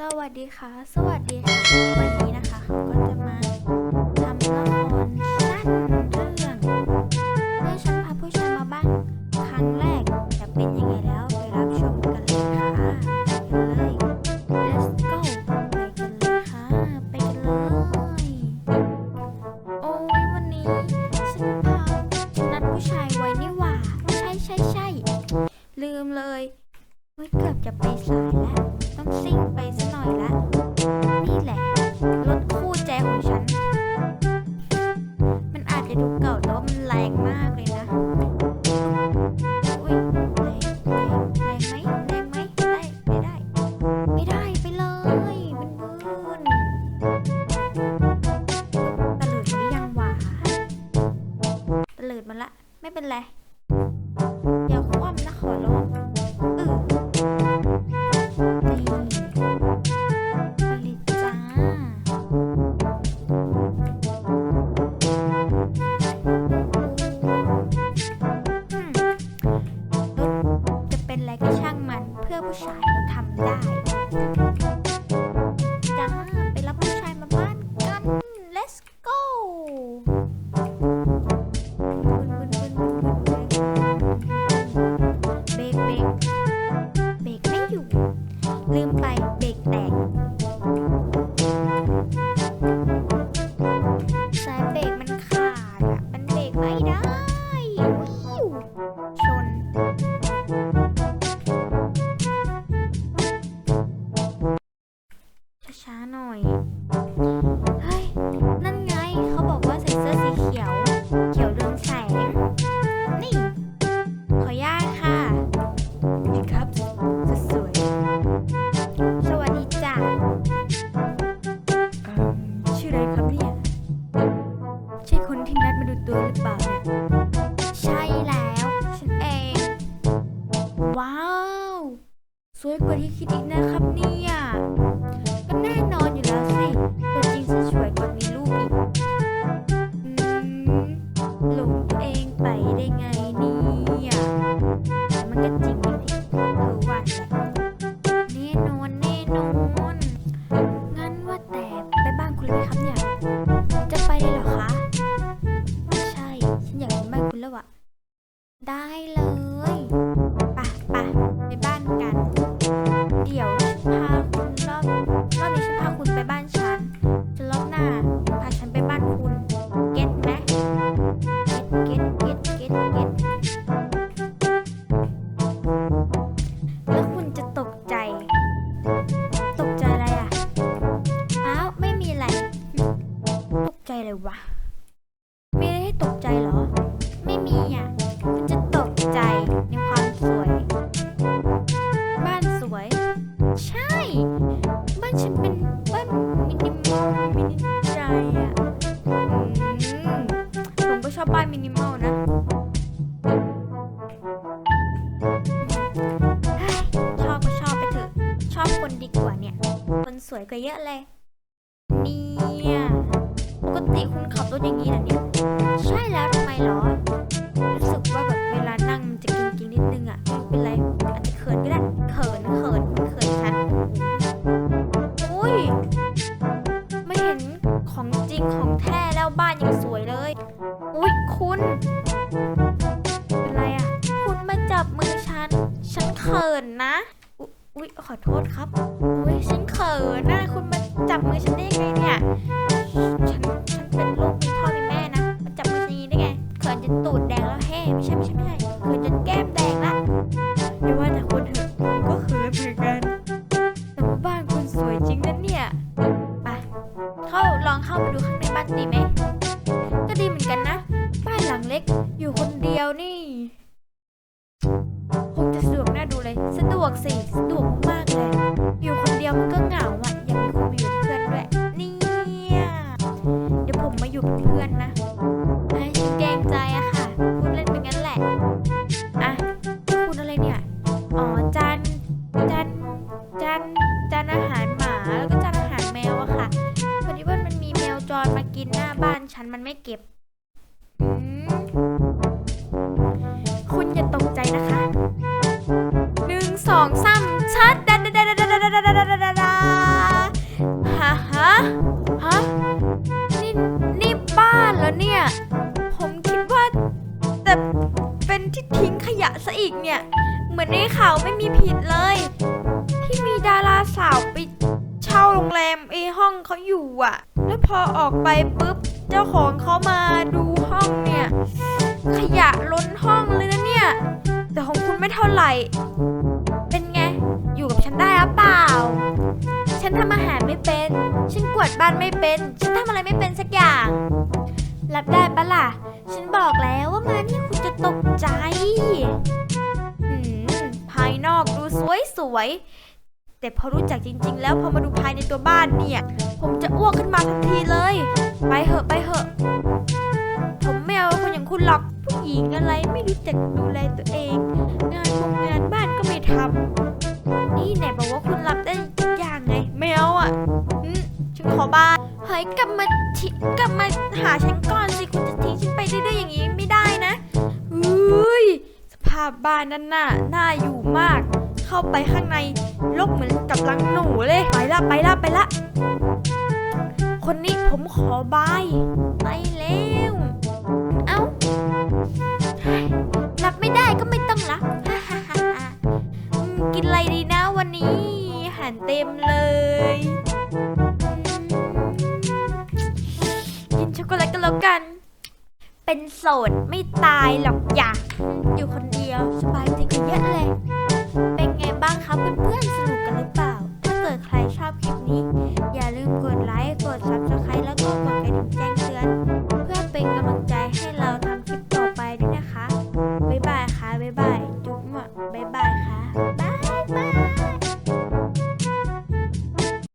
สวัสดีค่ะ สวัสดีค่ะ วันนี้นะคะเขาก็จะมาทำละครสั้นเรื่องเมื่อฉันพาผู้ชายมาบ้านครั้งแรกจะเป็นยังไงแล้วไปรับชมกันเลยค่ะไปกันเลย let's go ไปกันเลยค่ะ ไปกันเลย โอ้ยวันนี้ฉันพานนัดผู้ชายไว้นี่หว่า ใช่ใช่ใช่ลืมเลย เฮ้ยเกือบจะไปสายแล้ว ต้องซิ่งไปซะหน่อยละ นี่แหละ รถคู่ใจของฉัน มันอาจจะดูเก่าแต่ว่ามันแรงมากเลยนะอุ้ยแรงแรงแรงไหมแรงไหมได้ ไม่ได้ ไม่ได้ไปเลย มันมืนตะเลิดมาหรือยังวะตะเลิดมาละ ไม่เป็นไร ว้าว สวยกว่าที่คิดอีกนะครับเนี่ยก็แน่นอนอยู่แล้วสิตัวจริงจะสวยกว่าในรูปอีกอืมหลงตัวเองไปได้ไงเนี่ยมันก็จริงจริงๆรู้ว่าแน่นอนแน่นอนงั้นว่าแต่ไปบ้านคุณเลยครับเนี่ยจะไปเลยเหรอคะใช่ ฉันอยากเห็นบ้านคุณแล้วอะได้เลย ปไปไปบ้านกัน เดี๋ยวพาคุณรอบรอบนี้ฉันพาคุณไปบ้านฉันจะรอบหน้าพาฉันไปบ้านคุณเก็ตไหมเก็ตเก็ตเก็ตเก็ตเก็ตแล้วคุณจะตกใจ ตกใจอะไรอะอ้าวไม่มีอะไร ตกใจเลยวะ คนสวยกว่าเยอะเลย เนี่ยปกติคุณขับรถอย่างนี้เหรอเนี่ย ใช่แล้วทำไมเหรอ รู้สึกว่าแบบเวลานั่งมันจะกินๆนิดนึงอะไม่เป็นไร อาจจะเขินก็ได้ เขินเขินเขินฉันอุ้ย ไม่เห็นของจริงของแท้แล้วบ้านยังสวยเลย อุ้ยคุณเป็นไรอะคุณมาจับมือฉัน ฉันเขินนะ อุ๊อุ๊ยขอโทษครับ อุ้ยฉันเขินนะคุณมาจับมือฉันได้ยังไงเนี่ย ฉันฉันเป็นลูกมีพ่อมีแม่นะมาจับมือฉันอย่างนี้ได้ไง เขินจนตูดแดงแล้วเฮ้ไม่ใช่ไม่ใช่ไม่ใช่เขินจนแก้มแดงละอย่าว่าแต่คุณเถอะผมก็เขินเหมือนกันแต่ว่าบ้านคุณสวยจริงนะเนี่ย ไป เข้าลองเข้าไปดูข้างในบ้านดีไหม ก็ดีเหมือนกันนะ บ้านหลังเล็กอยู่คนเดียวนี่ วกสิสะดวกมากเลย อยู่คนเดียวมันก็เหงาอะอยากมีคนมาอยู่เป็นเพื่อนด้วยเนี่ยเดี๋ยวผมมาอยู่เป็นเพื่อนนะให้ฉันเกรงใจอะค่ะพูดเล่นไปงั้นแหละอะคุณอะไรเนี่ยอ๋อจานจานจานจานอาหารหมาแล้วก็จานอาหารแมวอะค่ะพอดีว่ามันมีแมวจรมากินหน้าบ้านฉันมันไม่เก็บอืม อีกเนี่ย เหมือนในข่าวไม่มีผิดเลย ที่มีดาราสาวไปเช่าโรงแรมไอห้องเขาอยู่อะแล้วพอออกไปปุ๊บ เจ้าของเขามาดูห้องเนี่ย ขยะล้นห้องเลยนะเนี่ย แต่ของคุณไม่เท่าไหร่ เป็นไง อยู่กับฉันได้หรือเปล่า ฉันทำอาหารไม่เป็น ฉันกวาดบ้านไม่เป็น ฉันทำอะไรไม่เป็นสักอย่าง รับได้ปะล่ะ ฉันบอกแล้วว่ามานี่คุณจะตกใจอืมภายนอกดูสวยสวยแต่พอรู้จักจริง ๆ แล้วพอมาดูภายในตัวบ้านเนี่ย ผมจะอ้วกขึ้นมาทันทีเลย ไปเหอะไปเหอะ ผมไม่เอาคนอย่างคุณหรอกผู้หญิงอะไรไม่รู้จักดูแลตัวเอง ยกลับมาทิกลับมาหาฉันก่อนสิคุณจะทิ้งฉันไปได้ๆอย่างนี้ไม่ได้นะอุ้ยสภาพบ้านนั่นน่ะน่าอยู่มาก เข้าไปข้างในลกเหมือนกับรังหนูเลยไปละไปละไปละคนนี้ผมขอบายไปแล้วเอ้ารับไม่ได้ก็ไม่ต้องรับกินอะไรดีนะวันนี้อาหารเต็มเลย ช็อกโกแลตก็แล้วกัน เป็นโสดไม่ตายหรอกอยากอยู่คนเดียวสบายใจกันเยอะเลย เป็นไงบ้างครับเพื่อนๆสนุกกันหรือเปล่า ถ้าเกิดใครชอบคลิปนี้ อย่าลืมกดไลค์กดซับสไคร